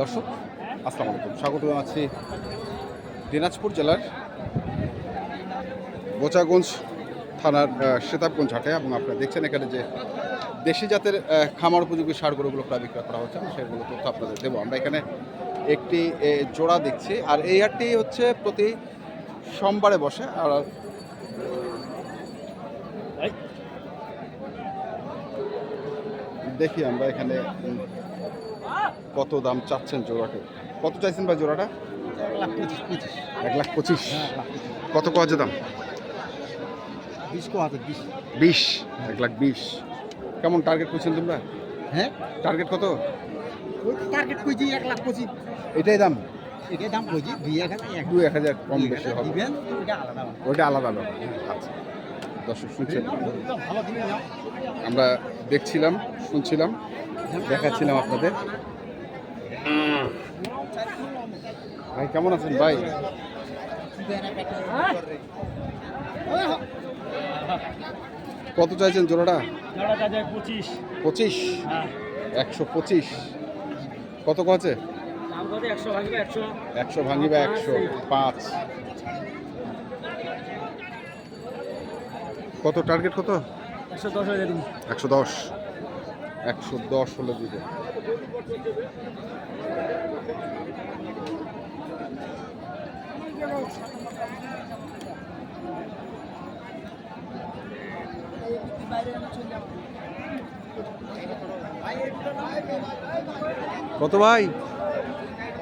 দর্শক, আসসালামু আলাইকুম। স্বাগত জানাচ্ছি দিনাজপুর জেলার বোচাগঞ্জ থানার সেতাবগঞ্জ হাটে এবং আপনারা দেখছেন এখানে যে দেশি জাতের খামার উপযোগী সার গরুগুলো প্রায় বিক্রয় করা হচ্ছে। সেগুলো তথ্য আপনাদের দেবো। আমরা এখানে একটি জোড়া দেখছি। আর এই হাটটি হচ্ছে প্রতি সোমবারে বসে, আর দেখি আমরা এখানে কত দাম চাচ্ছেন জোড়াকে। কত চাইছেন ভাই জোড়াটা? এক লাখ পঁচিশ। কত কত দাম? বিশ এক লাখ বিশ। কেমন টার্গেট করছেন তোমরা? হ্যাঁ? টার্গেট কত? টার্গেট কইছি এক লাখ পঁচিশ। এটাই দাম? এটাই দাম দুই এক হাজার এক হাজার কম বেশি হবে। ওইটা আলাদা ব্যাপার। আচ্ছা। দর্শক শুনছেন? আমরা দেখছিলাম শুনছিলাম দেখাচ্ছিলাম আপনাদের। ভাই কেমন আছেন ভাই? কত চাইছেন জোড়াটা? পঁচিশ। হ্যাঁ। একশো পঁচিশ। কত একশো। একশো ভাঙিবা একশো পাঁচ। কত টার্গেট কত? একশো দশ একশো দশ। হলে দিবে। কত ভাই?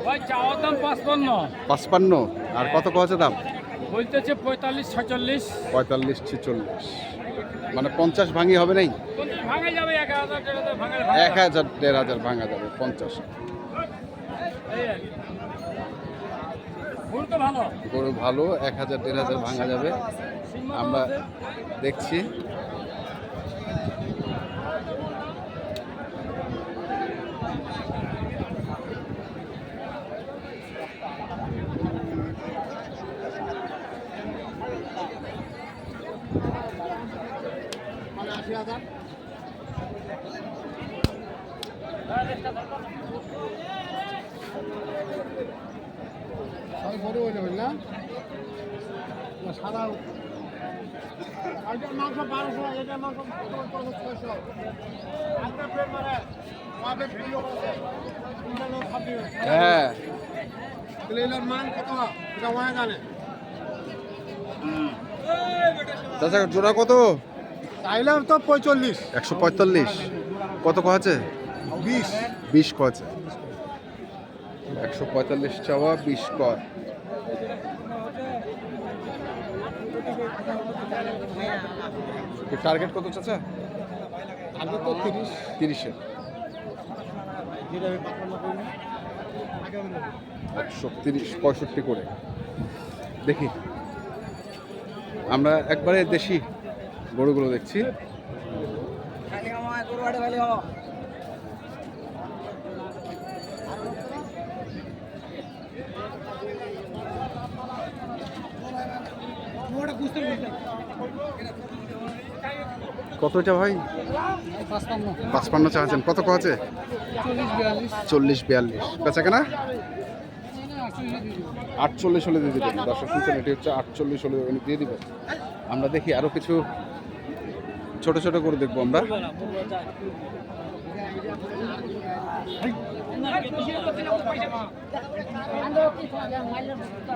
ভাই চাওয়ার দাম পাঁচপান্ন। আর কত কছে দাম? বলতেছে পঁয়তাল্লিশ ছচল্লিশ পঁয়তাল্লিশ ছেচল্লিশ। মানে পঞ্চাশ ভাঙি হবে নাই? এক হাজার দেড় হাজার ভাঙে যাবে। পঞ্চাশ। গরু ভালো এক হাজার দেড় হাজার ভাঙা যাবে। আমরা দেখছি। বড় হয়ে যাবেন না? সাদা এটার মাংস বারোশো এটার মাংস ছয়শো। হ্যাঁ। মান কত? এটা ওয়া জানে। চাচা জোড়া কত? চাইলাম তো পঁয়তাল্লিশ। একশো পঁয়তাল্লিশ। কত কছে বিশ। বিশ কছে একশো পঁয়তাল্লিশ চাওয়া বিশ কয় টার্গেট কত চাচা? আগে তো তিরিশ। তিরিশের একশো তিরিশ পঁয়ষট্টি করে। দেখি। আমরা একবারে দেশি গরুগুলো দেখছি। কত এটা ভাই? পাঁচপান্ন। চা আছেন। কত আছে? চল্লিশ বিয়াল্লিশ। বেচা কেনা? আটচল্লিশ হলে দিয়ে দেবেন। দর্শক শুনছেন এটি হচ্ছে আটচল্লিশ হলে উনি দিয়ে দিবেন। আমরা দেখি আরও কিছু ছোট ছোট করে দেখব আমরা।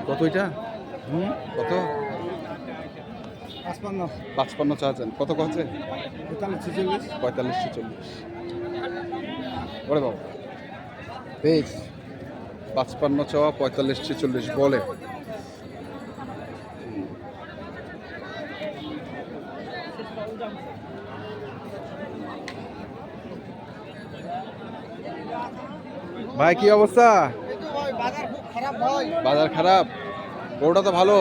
কত এটা? হুম কত? পাঁচপান্ন। পাঁচপান্ন চা আছেন কত কচ্ছে? পঁয়তাল্লিশ ছেচল্লিশ। পঁয়তাল্লিশ ছেচল্লিশ। ওরে বাবা। বেশ। পাঁচপান্ন চাওয়া পঁয়তাল্লিশ ছেচল্লিশ বলে। ভাই, কি অবস্থা? বাজার খারাপ? গরুটা তো ভালো।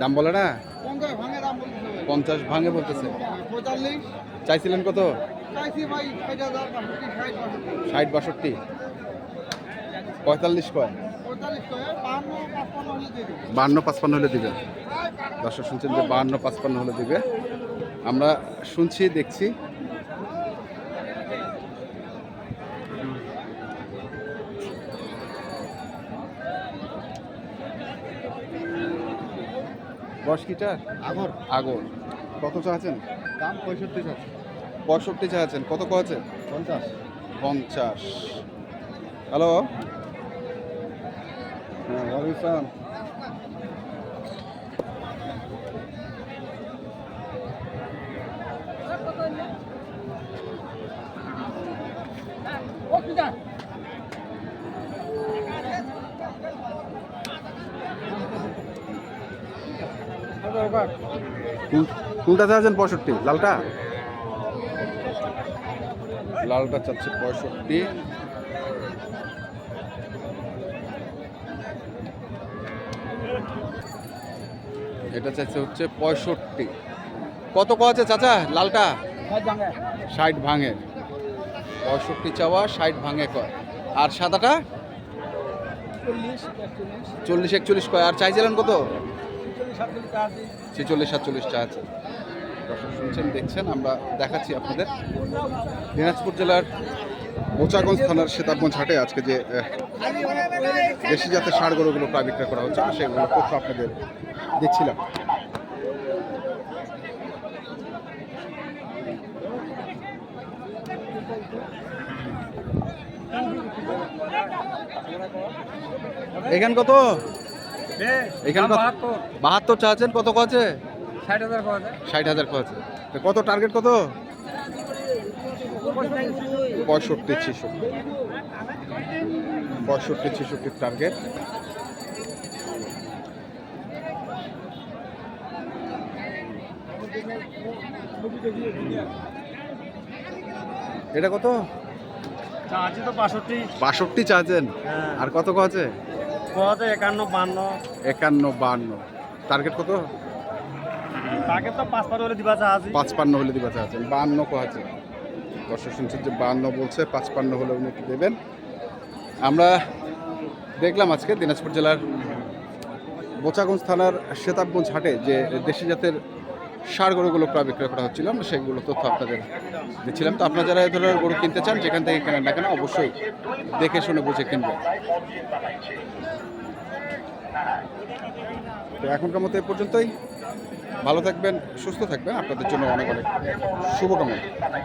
দাম বলে না? পঞ্চাশ ভাঙে বলতেছে। চাইছিলেন কত? ষাট বাষট্টি। ষাট বাষট্টি ষাট বাষট্টি পঁয়তাল্লিশ কয়? বাহান্ন পাঁচপান্ন হলে দিবে। দর্শক শুনছেন যে বাহান্ন পাঁচপান্ন হলে দিবে। আমরা শুনছি, দেখছি। বয়স কিটার আগর। আগর। কত চাচ্ছেন? দাম পঁয়ষট্টি সব পঁয়ষট্টি চাচ্ছেন। কত কয়েছে পঞ্চাশ। পঞ্চাশ। হ্যালো? হ্যাঁ ওয়ালাইকুম কোন- কোনটা চাচ্ছেন পঁয়ষট্টি? লালটা? লালটা চাচ্ছে পঁয়ষট্টি। এটা চাচ্ছে হচ্ছে পঁয়ষট্টি। কত ক আছে চাচা লালটা? ষাট ভাঙে। পঁয়ষট্টি চাওয়া ষাট ভাঙে কয়। আর সাদাটা? চল্লিশ একচল্লিশ কয়। আর চাইছিলেন কত? ছেচল্লিশ, সাতচল্লিশ চা আছে। দর্শক শুনছেন, দেখছেন, আমরা দেখাচ্ছি আপনাদের দিনাজপুর জেলার মোচাগঞ্জ থানার সীতাবগঞ্জ হাটে আজকে যে দেশি জাতের ষাড় গরুগুলো প্রায় বিক্রয় করা হচ্ছে সেগুলো তথ্য আপনাদের দিচ্ছিলাম। এখান কত? এখানে কত? বাহাত্তর। চা আছেন কত আছে ষাট হাজার ষাট হাজার আছে কত টার্গেট কত? পঁয়ষট্টি ছেষট্টি। পঁয়ষট্টি ছেষট্টির টার্গেট এটা কত? চা আছে তো বাষট্টি বাষট্টি চাচ্ছেন। হ্যাঁ আর কত ক একান্ন বান্ন। একান্ন বান্ন। টার্গেট কত? টার্গেট তো পাঁচ পাঁচ হলে দিবা চা আছে হলে দিবা আছে। বান্ন ক আছে দর্শক শুনছেন যে বান্ন বলছে পাঁচপান্ন হলে উনি দেবেন। আমরা দেখলাম আজকে দিনাজপুর জেলার বোচাগঞ্জ থানার শেতাবগঞ্জ হাটে যে দেশি জাতের সার গরুগুলো প্রায় বিক্রয় করা হচ্ছিল, আমরা সেগুলো তথ্য আপনাদের দিচ্ছিলাম। তো আপনারা যারা এ ধরনের গরু কিনতে চান, যেখান থেকে কেনেন না কেন অবশ্যই দেখে শুনে বুঝে কিনবে তো এখনকার মতো এ পর্যন্তই। ভালো থাকবেন, সুস্থ থাকবেন। আপনাদের জন্য অনেক অনেক শুভকামনা।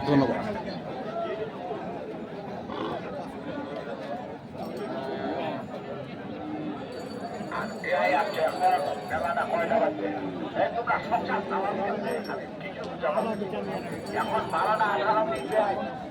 ধন্যবাদ। এখন বারোটা আঠারো মিনিট।